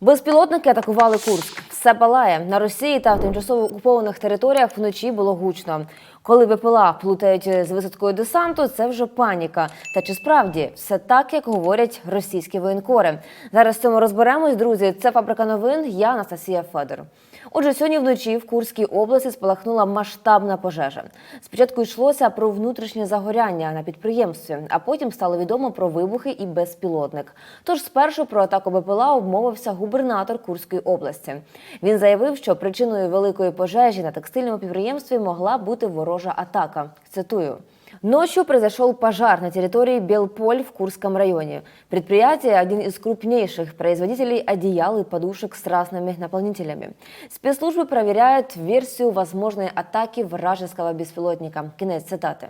Безпілотники атакували Курск. Все палає на Росії та в тимчасово окупованих територіях вночі було гучно. Коли БПЛА плутають з висадкою десанту, це вже паніка. Та чи справді все так, як говорять російські воєнкори? Зараз цьому розберемось, друзі. Це фабрика новин. Я Анастасія Федор. Отже, сьогодні вночі в Курській області спалахнула масштабна пожежа. Спочатку йшлося про внутрішнє загоряння на підприємстві, а потім стало відомо про вибухи і безпілотник. Тож спершу про атаку БПЛА обмовився губернатор Курської області. Він заявив, що причиною великої пожежі на текстильному підприємстві могла бути ворожа атака. Цитую. Ночью произошел пожар на территории Белполь в Курском районе. Предприятие – один из крупнейших производителей одеял и подушек с разными наполнителями. Спецслужбы проверяют версию возможной атаки вражеского беспилотника. Кінець цитати.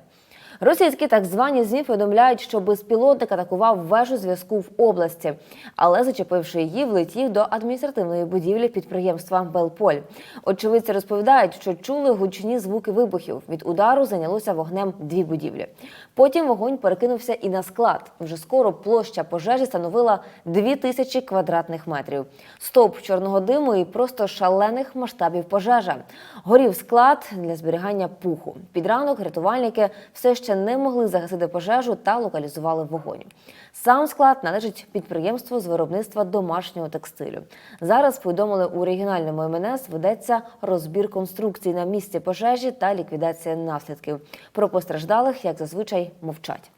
Російські так звані ЗМІ повідомляють, що безпілотник атакував вежу зв'язку в області, але зачепивши її, влетів до адміністративної будівлі підприємства Белполь. Очевидці розповідають, що чули гучні звуки вибухів. Від удару зайнялося вогнем дві будівлі. Потім вогонь перекинувся і на склад. Вже скоро площа пожежі становила 2000 квадратних метрів. Стовп чорного диму і просто шалених масштабів пожежа. Горів склад для зберігання пуху. Під ранок рятувальники все ще не могли загасити пожежу та локалізували вогонь. Сам склад належить підприємству з виробництва домашнього текстилю. Зараз повідомили у регіональному МНС ведеться розбір конструкцій на місці пожежі та ліквідація наслідків. Про постраждалих, як зазвичай, мовчать.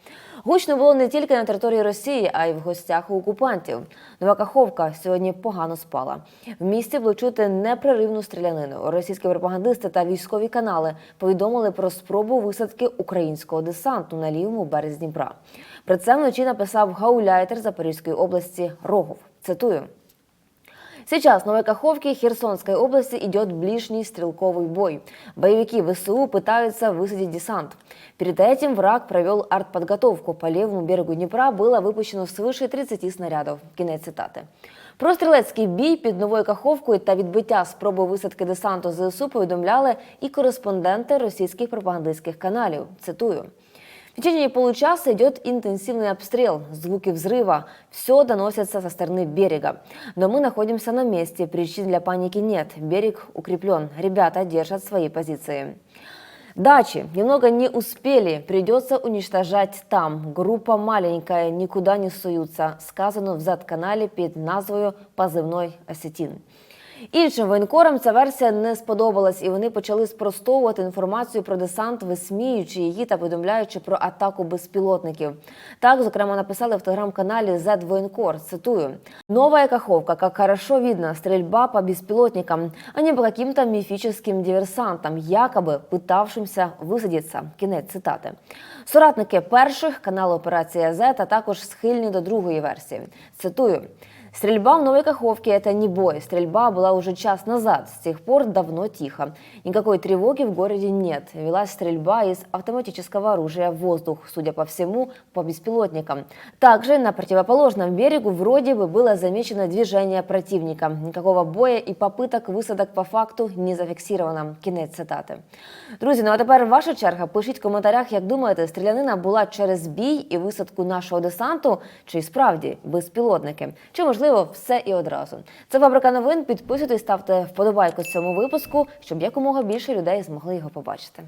Гучно було не тільки на території Росії, а й в гостях у окупантів. Нова Каховка сьогодні погано спала. В місті було чути непреривну стрілянину. Російські пропагандисти та військові канали повідомили про спробу висадки українського десанту на лівому березі Дніпра. Про це вночі написав гауляйтер Запорізької області Рогов. Цитую. Сейчас в Новой Каховке Херсонской области идет ближний стрелковый бой. Боевики ВСУ пытаются высадить десант. Перед этим враг провел артподготовку. По левому берегу Днепра было выпущено свыше 30 снарядов. Кінець цитати. Про стрілецький бій під Новою Каховкою та відбиття спроби висадки десанту ЗСУ повідомляли і кореспонденти російських пропагандистських каналів. Цитую. В течение получаса идет интенсивный обстрел, звуки взрыва. Все доносится со стороны берега. Но мы находимся на месте, причин для паники нет. Берег укреплен. Ребята держат свои позиции. Дачи немного не успели, придется уничтожать там. Группа маленькая, никуда не суются. Сказано в Z-каналі під назвою Позивной Осетін. Іншим воєнкорам ця версія не сподобалась, і вони почали спростовувати інформацію про десант, висміюючи її та повідомляючи про атаку безпілотників. Так, зокрема, написали в телеграм-каналі Z Воєнкор. Цитую: Новая Каховка, как хорошо видно, стрельба по беспилотникам, а не по каким-то міфічним диверсантам, якоби пытавшимся висадитися. Кінець цитати. Соратники перших каналу Операція Z, а також схильні до другої версії. Цитую. Стрельба в Новой Каховке – это не бой. Стрельба была уже час назад. С тех пор давно тихо. Никакой тревоги в городе нет. Велась стрельба из автоматического оружия в воздух, судя по всему, по беспилотникам. Также на противоположном берегу вроде бы было замечено движение противника. Никакого боя и попыток высадок по факту не зафіксировано. Кінець цитати. Друзі, ну а тепер ваша черга. Пишіть в коментарях, як думаєте, стрілянина була через бій і висадку нашого десанту, чи й справді безпілотники? Чи можливо все і одразу? Це фабрика новин. Підписуйтесь, ставте вподобайку цьому випуску, щоб якомога більше людей змогли його побачити.